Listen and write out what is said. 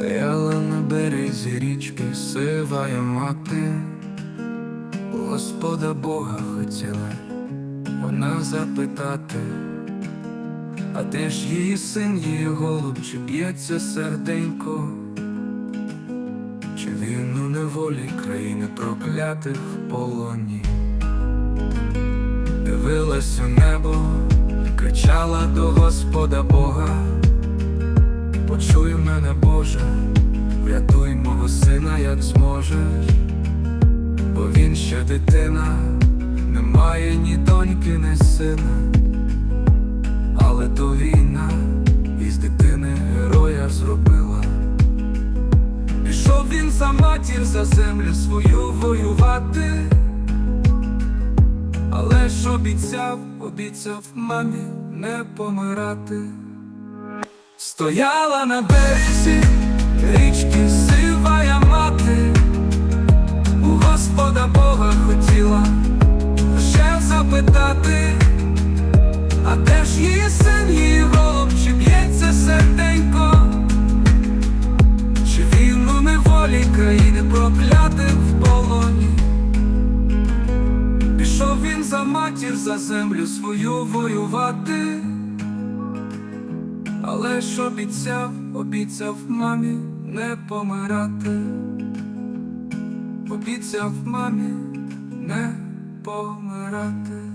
Стояла на березі річки сивая мати, Господа Бога хотіла вона запитати, а де ж її син, її голуб, чи б'ється серденько, чи він у неволі країни проклятих в полоні, дивилась у небо, кричала до Господа Бога. Почуй мене, Боже, врятуй мого сина, як зможеш, бо він ще дитина, не має ні доньки, ні сина, але то війна із дитини героя зробила. Пішов він за матір за землю свою воювати, але ж обіцяв, обіцяв мамі не помирати. Стояла на березі річки сивая мати, у Господа Бога хотіла ще запитати, а де ж її син, її голуб, чи б'ється серденько, чи він у неволі країни проклятих в полоні? Пішов він за матір, за землю свою воювати. Але ж обіцяв, обіцяв мамі не помирати, обіцяв мамі не помирати.